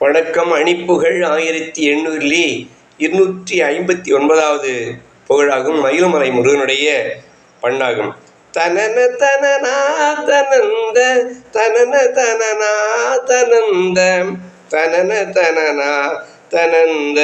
வணக்கம் அணிப்புகழ் ஆயிரத்தி எண்ணூறிலே இருநூற்றி ஐம்பத்தி ஒன்பதாவது புகழாகும் மயிலுமலை முருகனுடைய பண்ணாகும். தனன தனனா தனந்த தனன தனனா தனந்த தனன தனனா தனந்த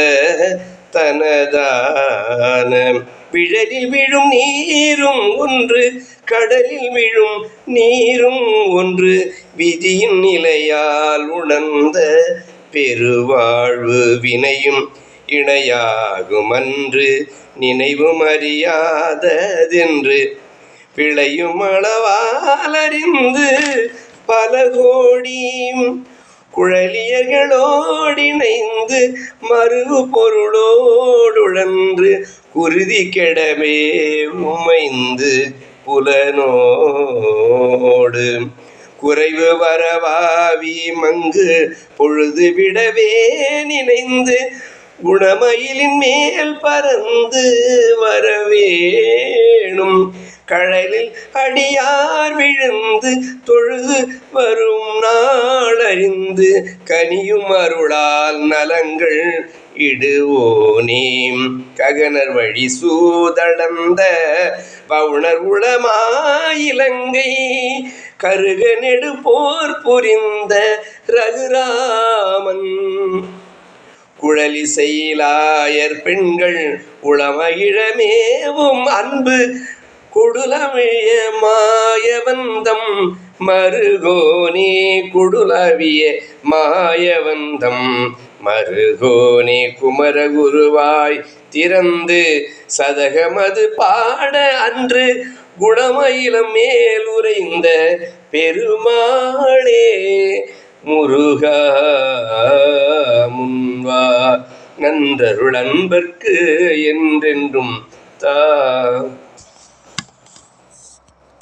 தனதான. விழலில் விழும் நீரும் ஒன்று கடலில் விழும் நீரும் ஒன்று விதியின் நிலையால் உணர்ந்த பெருவாழ்வு வினையும் இணையாகுமன்று. நினைவும் அறியாததென்று பிழையும் அளவாலறிந்து பல கோடியும் குழலியர்களோடிணைந்து மறு பொருளோடுழன்று குருதி கெடவே உமைந்து புலனோடு. குறைவு வரவாவி மங்கு பொழுது விடவே நினைந்து குணமயிலின் மேல் பறந்து வரவேணும். கழலில் அடியார் விழுந்து தொழுது வரும் நாளறிந்து கனியும் அருளால் நலங்கள் இடுவோனேம் ககனர் வழி சூதளந்த பவுணர் உளமாயிலங்கை கருக நெடு போர் புரிந்த ரகுராமன். குழலிசையிலாயர் பெண்கள் உளமகிழமேவும் அன்பு குடுலமிய மாயவந்தம். மருகோனே குடுலவிய மாயவந்தம். மருகோனே குமரகுருவாய் திறந்து சதகமது பாட அன்று குணமயிலம் மேலுரைந்த பெருமாளே முருகா முன்வா. நன்றருள் அன்பர்க்கு என்றென்றும் தா